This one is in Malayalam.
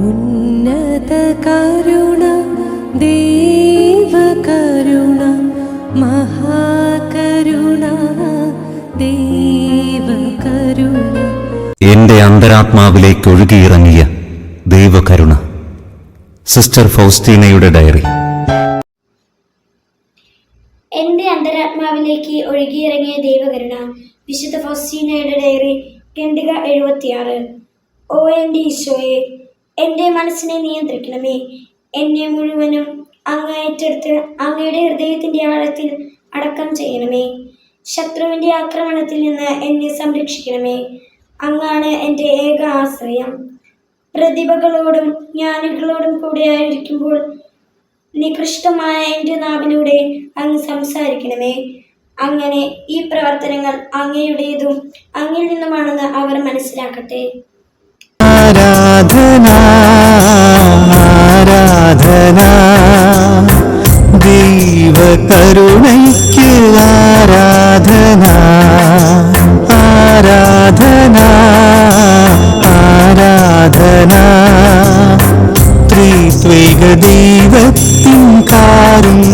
ഉന്നത കരുണ ദേവകരുണ മഹാകരുണ ദേവകരുണ എന്റെ അന്തരാത്മാവിലേക്ക് ഒഴുകിയിറങ്ങിയ ദൈവകരുണ സിസ്റ്റർ ഫൗസ്റ്റീനയുടെ ഡയറി. എന്റെ അന്തരാത്മാവിലേക്ക് ഒഴുകിയിറങ്ങിയ ദൈവകരുണ വിശുദ്ധ ഫൗസ്റ്റീനയുടെ ഡയറി ഖണ്ഡിക എഴുപത്തിയാറ്. ഓ എന്റെ ഈശോയെ എന്റെ മനസ്സിനെ നിയന്ത്രിക്കണമേ. എന്നെ മുഴുവനും അങ്ങ് ഏറ്റെടുത്ത് അങ്ങയുടെ ഹൃദയത്തിന്റെ ആഴത്തിൽ അടക്കം ചെയ്യണമേ. ശത്രുവിന്റെ ആക്രമണത്തിൽ നിന്ന് എന്നെ സംരക്ഷിക്കണമേ. അങ്ങാണ് എന്റെ ഏക ആശ്രയം. പ്രതിഭകളോടും ജ്ഞാനികളോടും കൂടെ ആയിരിക്കുമ്പോൾ നികൃഷ്ടമായ എന്റെ നാവിലൂടെ അങ്ങ് സംസാരിക്കണമേ. അങ്ങനെ ഈ പ്രവർത്തനങ്ങൾ അങ്ങയുടേതും അങ്ങിൽ നിന്നുമാണെന്ന് അവർ മനസ്സിലാക്കട്ടെ. ആരാധന ആരാധന. ദൈവകരുണയ്ക്ക് ആരാധന ആരാധന ആരാധന. ത്രിത്വൈക ദൈവത്തിൻ കാരുണ്യ